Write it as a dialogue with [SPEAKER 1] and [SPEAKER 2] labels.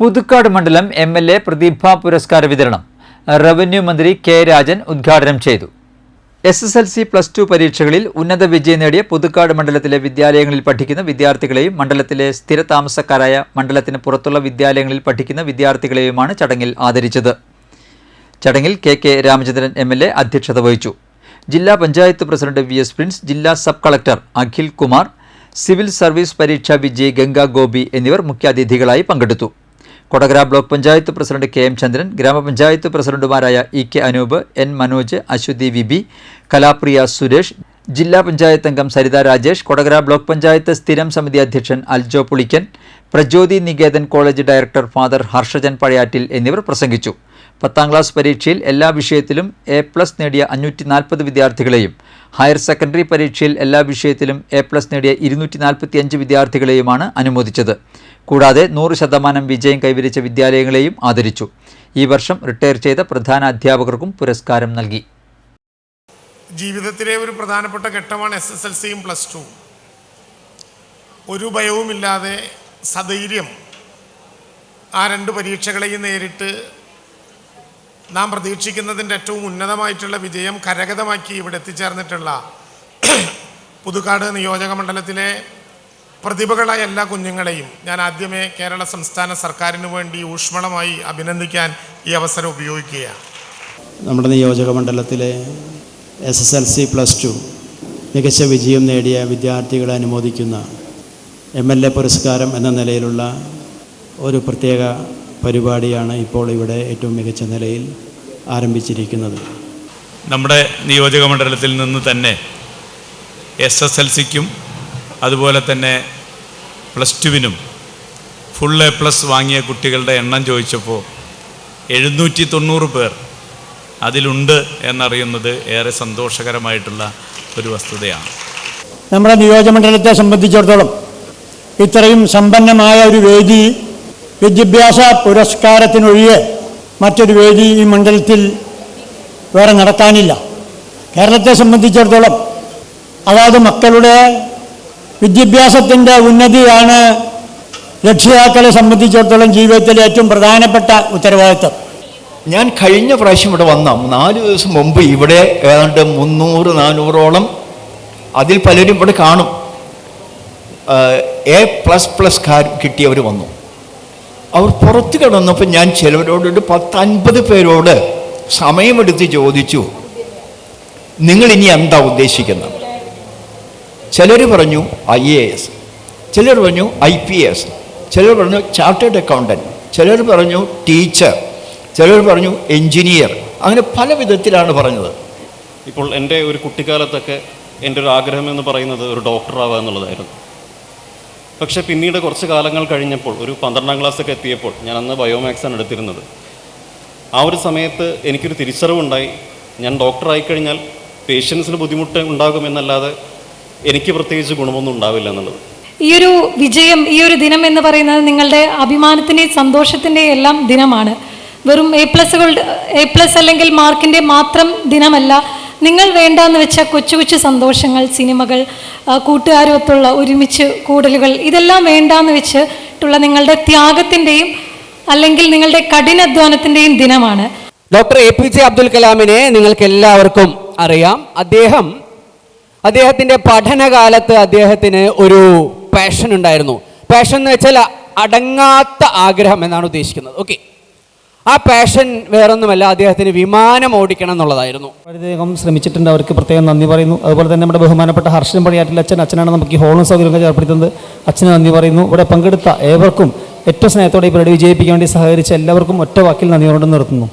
[SPEAKER 1] പുതുക്കാട് മണ്ഡലം M L A പ്രതിഭാ പുരസ്കാര വിതരണം. റവന്യൂ മന്ത്രി കെ രാജൻ ഉദ്ഘാടനം ചെയ്തു. S S L C plus two പരീക്ഷകളിൽ ഉന്നത വിജയം നേടിയ പുതുക്കാട് മണ്ഡലത്തിലെ വിദ്യാലയങ്ങളിൽ പഠിക്കുന്ന വിദ്യാർത്ഥികളെയും മണ്ഡലത്തിലെ സ്ഥിര താമസക്കാരായ മണ്ഡലത്തിന് പുറത്തുള്ള വിദ്യാലയങ്ങളിൽ പഠിക്കുന്ന വിദ്യാർത്ഥികളെയുമാണ് ചടങ്ങിൽ ആദരിച്ചത്. ചടങ്ങിൽ K K Ramachandran M L A അധ്യക്ഷത വഹിച്ചു. ജില്ലാ panchayat president V S Prince ജില്ലാ sub collector Akhil Kumar civil service പരീക്ഷാ വിജയി ഗംഗാ ഗോപി എന്നിവർ മുഖ്യാതിഥികളായി പങ്കെടുത്തു. Kodakara block panchayat president K M Chandran ഗ്രാമപഞ്ചായത്ത് പ്രസിഡന്റുമാരായ E K Anoop N Manoj Ashwathi V B Kalapriya Suresh ജില്ലാ പഞ്ചായത്ത് അംഗം സരിത രാജേഷ് കൊടകര ബ്ലോക്ക് പഞ്ചായത്ത് സ്ഥിരം സമിതി അധ്യക്ഷൻ Aljo Pulikkan Prajyothi Niketan college director father Harshajan Pazhayattil എന്നിവർ പ്രസംഗിച്ചു. പത്താം ക്ലാസ് പരീക്ഷയിൽ എല്ലാ വിഷയത്തിലും എ പ്ലസ് നേടിയ അഞ്ഞൂറ്റി നാൽപ്പത് വിദ്യാർത്ഥികളെയും ഹയർ സെക്കൻഡറി പരീക്ഷയിൽ എല്ലാ വിഷയത്തിലും എ പ്ലസ് നേടിയ ഇരുന്നൂറ്റി നാൽപ്പത്തി അഞ്ച് വിദ്യാർത്ഥികളെയുമാണ് അനുമോദിച്ചത്. കൂടാതെ നൂറ് ശതമാനം വിജയം കൈവരിച്ച വിദ്യാലയങ്ങളെയും ആദരിച്ചു. ഈ വർഷം റിട്ടയർ ചെയ്ത പ്രധാന അധ്യാപകർക്കും പുരസ്കാരം നൽകി.
[SPEAKER 2] ജീവിതത്തിലെ ഒരു പ്രധാനപ്പെട്ട ഘട്ടമാണ് എസ് എസ് എൽ സിയും പ്ലസ് ടു ഒരു ഭയവുമില്ലാതെ സധൈര്യം ആ രണ്ട് പരീക്ഷകളെയും നേരിട്ട് നാം പ്രതീക്ഷിക്കുന്നതിന്റെ ഏറ്റവും ഉന്നതമായിട്ടുള്ള വിജയം കരഗതമാക്കി ഇവിടെ എത്തിച്ചേർന്നിട്ടുള്ള പുതുക്കാട് നിയോജക മണ്ഡലത്തിലെ പ്രതിഭകളായ എല്ലാ കുഞ്ഞുങ്ങളെയും ഞാൻ ആദ്യമേ കേരള സംസ്ഥാന സർക്കാരിന് വേണ്ടി ഊഷ്മളമായി അഭിനന്ദിക്കാൻ ഈ അവസരം ഉപയോഗിക്കുകയാണ്.
[SPEAKER 3] നമ്മുടെ നിയോജക മണ്ഡലത്തിലെ S S L C plus two മികച്ച വിജയം നേടിയ വിദ്യാർത്ഥികളെ അനുമോദിക്കുന്ന എം എൽ എ പുരസ്കാരം എന്ന നിലയിലുള്ള ഒരു പ്രത്യേക പരിപാടിയാണ് ഇപ്പോൾ ഇവിടെ ഏറ്റവും മികച്ച നിലയിൽ ആരംഭിച്ചിരിക്കുന്നത്.
[SPEAKER 4] നമ്മുടെ നിയോജക മണ്ഡലത്തിൽ നിന്ന് തന്നെ എസ് എസ് എൽ സിക്കും അതുപോലെ തന്നെ പ്ലസ് ടുവിനും ഫുൾ എ പ്ലസ് വാങ്ങിയ കുട്ടികളുടെ എണ്ണം ചോദിച്ചപ്പോൾ എഴുന്നൂറ്റി തൊണ്ണൂറ് പേർ അതിലുണ്ട് എന്നറിയുന്നത് ഏറെ സന്തോഷകരമായിട്ടുള്ള ഒരു വസ്തുതയാണ്.
[SPEAKER 5] നമ്മുടെ നിയോജകമണ്ഡലത്തെ സംബന്ധിച്ചിടത്തോളം ഇത്രയും സമ്പന്നമായ ഒരു വേദി വിദ്യാഭ്യാസ പുരസ്കാരത്തിനൊഴികെ മറ്റൊരു വേദി ഈ മണ്ഡലത്തിൽ വേറെ നടത്താനില്ല. കേരളത്തെ സംബന്ധിച്ചിടത്തോളം അതാത് മക്കളുടെ വിദ്യാഭ്യാസത്തിന്റെ ഉന്നതിയാണ് രക്ഷിതാക്കളെ സംബന്ധിച്ചിടത്തോളം ജീവിതത്തിലെ ഏറ്റവും പ്രധാനപ്പെട്ട ഉത്തരവാദിത്വം
[SPEAKER 6] ഞാൻ കഴിഞ്ഞ പ്രാവശ്യം ഇവിടെ വന്ന നാല് ദിവസം മുമ്പ് ഇവിടെ ഏതാണ്ട് മുന്നൂറ് നാനൂറോളം അതിൽ പലരും ഇവിടെ കാണും. എ പ്ലസ് പ്ലസ് കാർ കിട്ടിയവർ വന്നു. അവർ പുറത്ത് കിടന്നപ്പോൾ ഞാൻ ചിലവരോട് പത്തൻപത് പേരോട് സമയമെടുത്ത് ചോദിച്ചു നിങ്ങൾ ഇനി എന്താ ഉദ്ദേശിക്കുന്നത്? ചിലർ പറഞ്ഞു ഐ എ എസ്. ചിലർ പറഞ്ഞു ഐ പി എസ്. ചിലർ പറഞ്ഞു ചാർട്ടേഡ് അക്കൗണ്ടന്റ് ചിലർ പറഞ്ഞു ടീച്ചർ. ചിലർ പറഞ്ഞു എൻജിനീയർ അങ്ങനെ പല വിധത്തിലാണ് പറഞ്ഞത്.
[SPEAKER 7] ഇപ്പോൾ എന്റെ ഒരു കുട്ടിക്കാലത്തൊക്കെ എന്റെ ഒരു ആഗ്രഹം എന്ന് പറയുന്നത് ഒരു ഡോക്ടർ ആവുക എന്നുള്ളതായിരുന്നു. പക്ഷേ പിന്നീട് കുറച്ച് കാലങ്ങൾ കഴിഞ്ഞപ്പോൾ ഒരു പന്ത്രണ്ടാം ക്ലാസ്സൊക്കെ എത്തിയപ്പോൾ ഞാൻ അന്ന് ബയോമാക്സാണ് എടുത്തിരുന്നത്. ആ ഒരു സമയത്ത് എനിക്കൊരു തിരിച്ചറിവുണ്ടായി. ഞാൻ ഡോക്ടറായി കഴിഞ്ഞാൽ പേഷ്യൻസിന് ബുദ്ധിമുട്ട് ഉണ്ടാകുമെന്നല്ലാതെ എനിക്ക് പ്രത്യേകിച്ച് ഗുണമൊന്നും ഉണ്ടാവില്ല എന്നുള്ളത്.
[SPEAKER 8] ഈ ഒരു വിജയം ഈ ഒരു ദിനം എന്ന് പറയുന്നത് നിങ്ങളുടെ അഭിമാനത്തിന്റെയും സന്തോഷത്തിന്റെയും എല്ലാം ദിനമാണ്. വെറും എ പ്ലസുകളുടെ എ പ്ലസ് അല്ലെങ്കിൽ മാർക്കിന്റെ മാത്രം ദിനമല്ല. നിങ്ങൾ വേണ്ടാന്ന് വെച്ച കൊച്ചു കൊച്ചു സന്തോഷങ്ങൾ സിനിമകൾ കൂട്ടുകാരുമൊത്തുള്ള ഒരുമിച്ച് കൂടലുകൾ ഇതെല്ലാം വേണ്ടാന്ന് വെച്ചിട്ടുള്ള നിങ്ങളുടെ ത്യാഗത്തിന്റെയും അല്ലെങ്കിൽ നിങ്ങളുടെ കഠിനാധ്വാനത്തിന്റെയും ദിനമാണ്.
[SPEAKER 9] Doctor A P J Abdul കലാമിനെ നിങ്ങൾക്ക് എല്ലാവർക്കും അറിയാം. അദ്ദേഹം അദ്ദേഹത്തിന്റെ പഠനകാലത്ത് അദ്ദേഹത്തിന് ഒരു പാഷൻ ഉണ്ടായിരുന്നു. പാഷൻ എന്ന് വെച്ചാൽ അടങ്ങാത്ത ആഗ്രഹം എന്നാണ് ഉദ്ദേശിക്കുന്നത്. ഓക്കെ ആ പാഷൻ വേറൊന്നുമല്ല അദ്ദേഹത്തിന് വിമാനം ഓടിക്കണം എന്നുള്ളതായിരുന്നു.
[SPEAKER 5] വളരെയധികം ശ്രമിച്ചിട്ടുണ്ട് അവർക്ക് പ്രത്യേകം നന്ദി പറയുന്നു. അതുപോലെ തന്നെ നമ്മുടെ ബഹുമാനപ്പെട്ട ഹർഷൻ പണിയാറ്റിൽ അച്ഛൻ അച്ഛനാണ് നമുക്ക് ഈ ഹോളും സൗകര്യമൊക്കെ ഏർപ്പെടുത്തുന്നത്. അച്ഛന് നന്ദി പറയുന്നു. ഇവിടെ പങ്കെടുത്ത ഏവർക്കും ഏറ്റവും സ്നേഹത്തോടെ ഈ പരിപാടി വിജയിപ്പിക്കാൻ വേണ്ടി സഹകരിച്ച എല്ലാവർക്കും ഒറ്റ വാക്കിൽ നന്ദിയോടെ നിർത്തുന്നു.